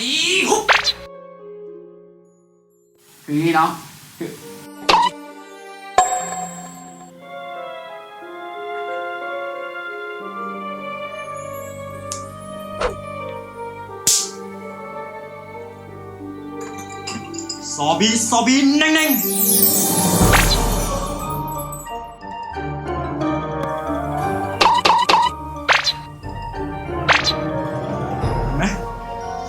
วีฮุบคืออย่นี้เนาะซอบีซอบีแน่งๆ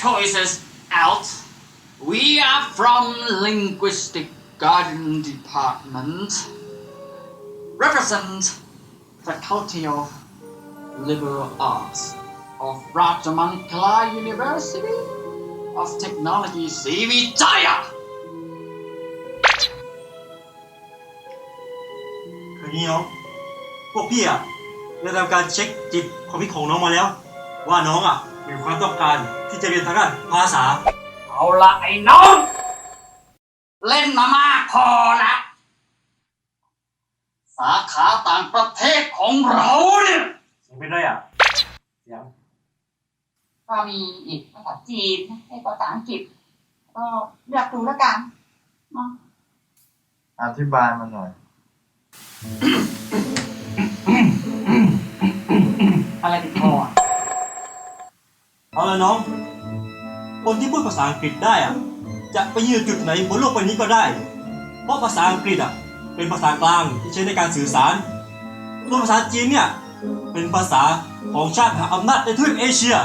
choices out. We are from Linguistic Guardian Department. Represent Faculty of Liberal Arts of Rajamankala University of Technology Srivijaya. คืออย่างนี้น้อง พวกพี่อ่ะได้ทำการเช็คจิตความคิดของน้องมาแล้ว ว่าน้องอ่ะมีความต้องการ ที่จะเรียนทางด้านภาษา เอาละไอ้น้อง เล่นมามากพอละสาขาต่างประเทศของเราเนี่ยเสียงเป็นไรอะเสียงก็มีอีกภาษาจีนให้ภาษาอังกฤษ ก็เลือกดูแล้วกันเนาะอธิบายมาหน่อย อะไรติดคออะเอาละน้อง คนที่พูดภาษาอังกฤษได้อะจะไปยืนจุดไหนบนโลกใบนี้ก็ได้ เพราะภาษาอังกฤษอะเป็นภาษากลางที่ใช้ในการสื่อสารส่วนภาษาจีนเนี่ยเป็นภาษาของชาติมหาอำนาจในทวีปเอเชีย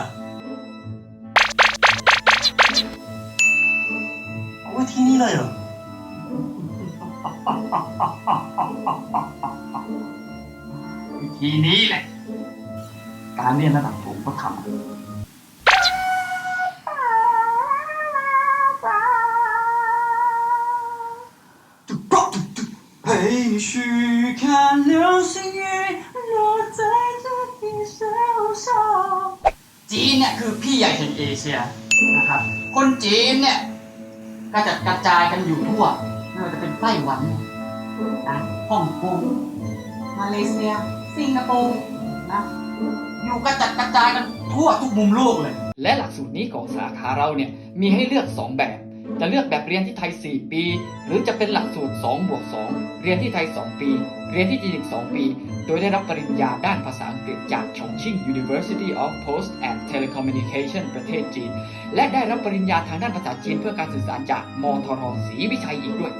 เอาไว้ที่นี่เลยเหรอวิธีนี้แหละ การเรียนระดับสูงก็ทำ 陪你去看流星雨落在这地手上。 จีนเนี่ยคือพี่ใหญ่แห่งเอเชียนะครับ คนจีนเนี่ยก็จะกระจายกันอยู่ทั่วไม่ว่าจะเป็นไต้หวันนะฮ่องกง มาเลเซีย สิงคโปร์นะ อยู่กระจัดกระจายกันทั่วทุกมุมโลกเลย และหลักสูตรนี้ของสาขาเราเนี่ยมีให้เลือก 2 แบบ จะเลือกแบบเรียนที่ไทย 4 ปี หรือจะเป็นหลักสูตร2บวก2เรียนที่ไทย 2 ปี เรียนที่จีนอีก 2 ปี โดยได้รับปริญญาด้านภาษาอังกฤษจาก Chongqing University of Post and Telecommunication ประเทศจีน และได้รับปริญญาทางด้านภาษาจีนเพื่อการสื่อสารจากมทรศรีวิชัยอีกด้วย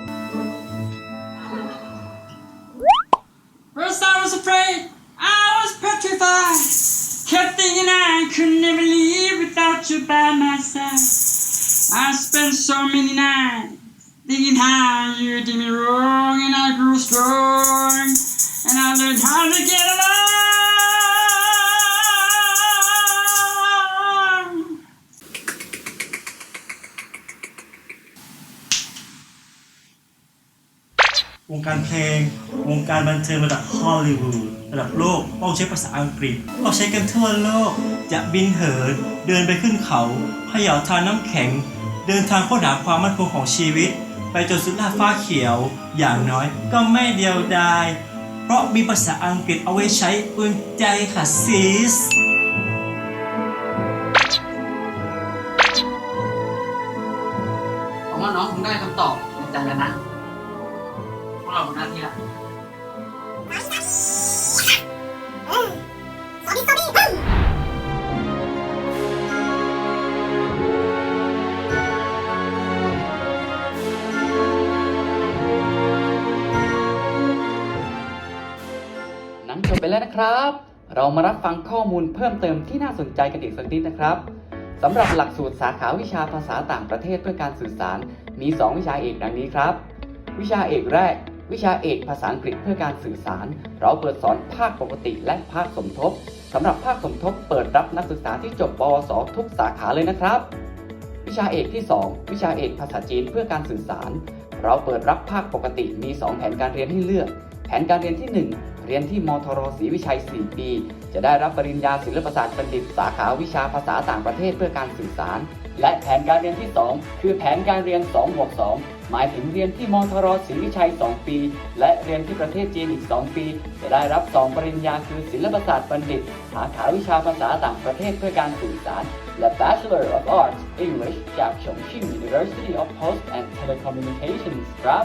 First I was afraid, I was petrified. Kept thinking I could never leave without you by my side. So many nights thinking how you did me wrong, and I grew strong, and I learned how to get along. วงการเพลง วงการบันเทิงระดับฮอลลีวูดระดับโลกต้องใช้ภาษาอังกฤษต้องใช้กันทั่วโลก จะบินเหิน เดินไปขึ้นเขาเขย่าทานน้ำแข็ง เดินทางค้นหาความมั่นคงของชีวิต ไปจนสุดล่าฟ้าเขียว อย่างน้อยก็ไม่เดียวดาย เพราะมีภาษาอังกฤษเอาไว้ใช้อุ่นใจค่ะซีสผมว่าน้องคงได้คำตอบในใจแล้วนะ นะครับ เรามารับฟังข้อมูลเพิ่มเติมที่น่าสนใจกันอีกสักนิดนะครับสำหรับหลักสูตรสาขาวิชาภาษาต่างประเทศเพื่อการสื่อสาร มี 2 วิชาเอกดังนี้ครับ วิชาเอกแรก วิชาเอกภาษาอังกฤษเพื่อการสื่อสาร เราเปิดสอนภาคปกติและภาคสมทบสำหรับภาคสมทบเปิดรับนักศึกษาที่จบปวส ทุกสาขาเลยนะครับ วิชาเอกที่ 2 วิชาเอกภาษาจีนเพื่อการสื่อสาร เราเปิดรับภาคปกติมี 2 แผนการเรียนให้เลือก แผนการเรียนที่ 1 เรียนที่มทรศรีวิชัย 4 ปี จะได้รับปริญญาศิลปศาสตร์บัณฑิต สาขาวิชาภาษาต่างประเทศเพื่อการสื่อสาร และแผนการเรียนที่ 2 คือแผนการเรียน2บวก2หมายถึงเรียนที่มทรศรีวิชัย 2 ปี และเรียนที่ประเทศจีนอีก 2 ปี จะได้รับ 2 ปริญญาคือศิลปศาสตร์บัณฑิต สาขาวิชาภาษาต่างประเทศเพื่อการสื่อสาร และ Bachelor of Arts English จาก Chongqing University of Post and Telecommunications ครับ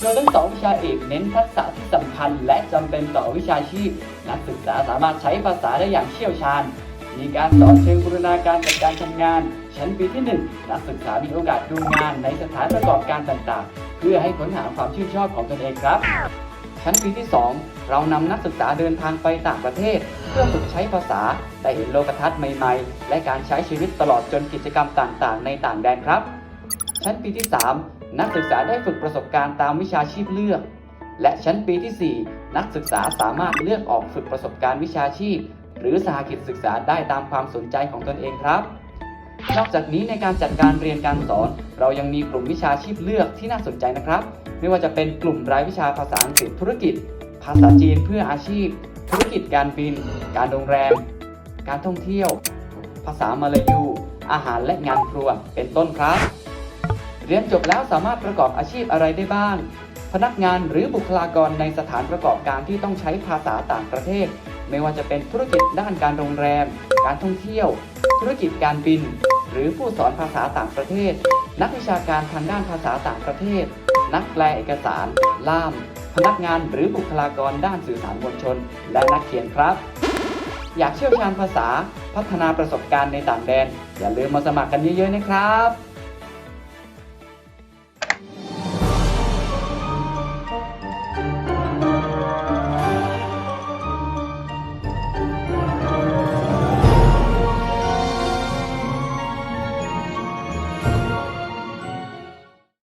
โดยทั้งสองวิชาเอกเน้นทักษะที่สำคัญ และจำเป็นต่อวิชาชีพ นักศึกษาสามารถใช้ภาษาได้อย่างเชี่ยวชาญ มีการสอนเชิงบูรณาการกับการทำงาน ชั้นปีที่ 1 นักศึกษามีโอกาสดูงานในสถานประกอบการต่างๆ เพื่อให้ค้นหาความชื่นชอบของตนเองครับ ชั้นปีที่ 2 เรานำนักศึกษาเดินทางไปต่างประเทศ เพื่อฝึกใช้ภาษาได้เห็นโลกทัศน์ใหม่ๆ และการใช้ชีวิตตลอดจนกิจกรรมต่างๆ ในต่างแดนครับ ชั้นปีที่ 3 นักศึกษาได้ฝึกประสบการณ์ตามวิชาชีพเลือก และชั้นปีที่ 4 นักศึกษาสามารถเลือกออกฝึกประสบการณ์วิชาชีพ หรือสหกิจศึกษาได้ตามความสนใจของตนเองครับ นอกจากนี้ในการจัดการเรียนการสอน เรายังมีกลุ่มวิชาชีพเลือกที่น่าสนใจนะครับ ไม่ว่าจะเป็นกลุ่มรายวิชาภาษาอังกฤษธุรกิจ ภาษาจีนเพื่ออาชีพ ธุรกิจการบิน การโรงแรม การท่องเที่ยว ภาษามาลายู อาหารและงานครัว เป็นต้นครับ เรียนจบแล้วสามารถประกอบอาชีพอะไรได้บ้าง พนักงานหรือบุคลากรในสถานประกอบการที่ต้องใช้ภาษาต่างประเทศ ไม่ว่าจะเป็นธุรกิจด้านการโรงแรม การท่องเที่ยว ธุรกิจการบิน หรือผู้สอนภาษาต่างประเทศ นักวิชาการทางด้านภาษาต่างประเทศ นักแปลเอกสาร ล่าม พนักงานหรือบุคลากรด้านสื่อสารมวลชน และนักเขียนครับ อยากเชี่ยวชาญภาษา พัฒนาประสบการณ์ในต่างแดน อย่าลืมมาสมัครกันเยอะๆนะครับ